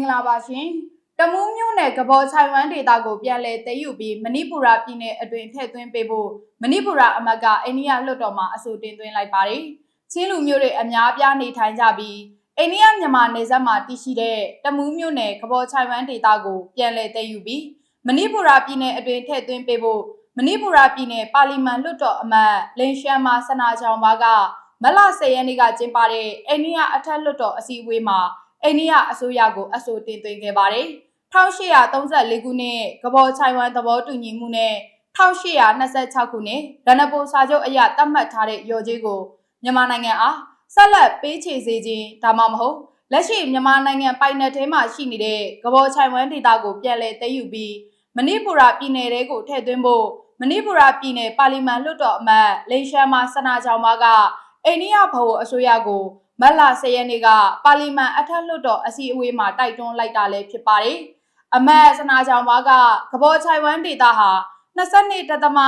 င်္ဂလာပါရှင်တမူးမြို့နယ်ကဘောချိုင်ဝမ်ဒေတာကိုပြန်လည်သိမ်းယူပြီးမဏိပူရပြည်နယ်အတွင်းထည့်သွင်းပေးဖို့မဏိပူရအမတ်ကအိန္ဒိယလွှတ်တော်မှာအဆိုတင်သွင်းလိုက်ပါတယ်ချင်းလူမျိုးတွေအများအပြားနေထိုင်ကြပြီးအိန္ဒိယမြန်မာနယ်စပ်မှာတည်ရှိတဲ့တမူးမြို့နယ်ကဘောချိုင်ဝမ်ဒေတာကိုပြန်လည်သိမ်းယူပြီးမဏိပူရပြည်နယ်အတွင်းထည့်သွင်းပေးဖို့မဏိပူရပြည်နယ်ပါလီမန်လွှတ်တော်အမတ်လင်ရှမ်းမာစနာချောင်ဘာကမလ10ရက်နေ့ကကျင်းပတဲ့အိန္ဒိယအထက်လွှတ်တော်အစည်းအဝေးမှာ အိန္ဒိယအစိုးရကိုအဆိုတင်သွင်းခဲ့ပါတယ်။1834ခုနှစ်ကဘောချိုင်ဝမ်သဘောတူညီမှုနဲ့1826ခုနှစ်ရန်နပိုစာချုပ်အရသတ်မှတ်ထားတဲ့ရော်ကြီးကိုမြန်မာနိုင်ငံအားဆက်လက်ပေးချေစေခြင်းဒါမှမဟုတ်လက်ရှိမြန်မာနိုင်ငံပိုင်နယ်ထဲမှာရှိနေတဲ့ကဘောချိုင်ဝမ်ဒေသကိုပြန်လည်သိမ်းယူပြီးမဏိပူရပြည်နယ်တဲကိုထည့်သွင်းဖို့မဏိပူရပြည်နယ်ပါလီမန်လွှတ်တော်အမတ်လိန်ရှမ်းမာစနာချောင်မကအိန္ဒိယဘဝအစိုးရကို မတ်လ10ရက်နေ့ကပါလီမန်အထက်လွှတ်တော်အစည်းအဝေးမှာတိုက်တွန်းလိုက်တာလည်းဖြစ်ပါတယ်။အမတ်စနာချောင်ဘာကကဘောချိုင်ဝမ်ဒေသဟာ22တသမ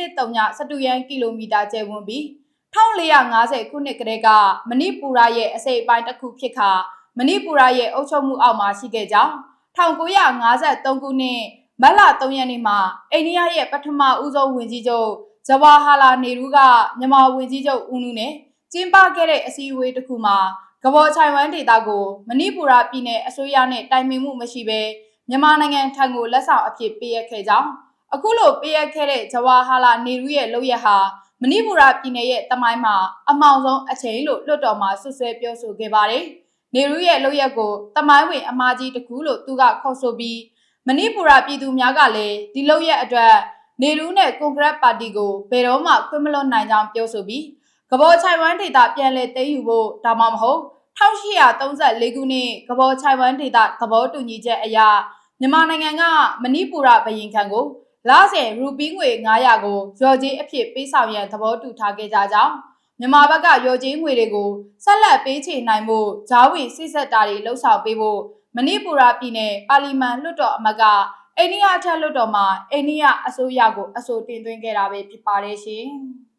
1.3စတုရန်ကီလိုမီတာကျယ်ဝန်းပြီး1450ခုနှစ်ကတည်းကမဏိပူရရဲ့အစိပ်အပိုင်းတစ်ခုဖြစ်ခါမဏိပူရရဲ့အုပ်ချုပ်မှုအောက်မှာရှိခဲ့ကြောင်း1953ခုနှစ်မတ်လ3ရက်နေ့မှာအိန္ဒိယရဲ့ပထမဦးဆုံးဝင်ကြီးချုပ်ဂျဝါဟာလာနေရူးကမြန်မာဝင်ကြီးချုပ်ဦးနုနဲ့ ကျင်းပခဲ့တဲ့အစည်းအဝေးတစ်ခုမှာကဘောချိုင်ဝမ်ဒေတာကိုမဏိပူရပြည်နယ်အစိုးရနဲ့တိုင်ပင်မှုမရှိဘဲမြန်မာနိုင်ငံထံကိုလက်ဆောင်အဖြစ်ပေးအပ်ခဲ့ကြောင်းအခုလိုပေးအပ်ခဲ့တဲ့ဂျဝါဟာလာနေရူးရဲ့လုပ်ရဟာမဏိပူရပြည်နယ်ရဲ့တမိုင်းမှာအမောင်ဆုံးအချိန်လို့လွှတ်တော်မှာဆွဆွဲပြောဆိုခဲ့ပါတယ်။နေရူးရဲ့လုပ်ရက်ကိုတမိုင်းဝင်အမားကြီးတစ်ခုလို့သူကခေါ်ဆိုပြီးမဏိပူရပြည်သူများကလည်းဒီလုပ်ရက်အတွက်နေရူးနဲ့ကွန်ဂရက်ပါတီကိုဘယ်တော့မှခွင့်မလွှတ်နိုင်ကြောင်းပြောဆိုပြီး ကဘောချိုင်ဝမ်ဒေတာပြန်လည်သိမ်းယူဖို့ဒါမှမဟုတ်1834ခုနှစ်ကဘောချိုင်ဝမ်ဒေတာသဘောတူညီချက်အရမြန်မာနိုင်ငံကမဏိပူရဘရင်ခံကိုလာဆယ်ရူပီးငွေ900ကိုရော်ကြီးအဖြစ်ပေးဆောင်ရန်သဘောတူထားခဲ့ကြကြောင်းမြန်မာဘက်ကရော်ကြီးငွေတွေကိုဆက်လက်ပေးချေနိုင်ဖို့ဂျားဝင်စစ်ဆက်တာတွေလှုပ်ဆောင်ပေးဖို့မဏိပူရပြည်နယ်ပါလီမန်လွှတ်တော်အမတ်ကအိန္ဒိယထက်လွှတ်တော်မှာအိန္ဒိယအစိုးရကိုအဆိုတင်သွင်းခဲ့တာပဲဖြစ်ပါတယ်ရှင်။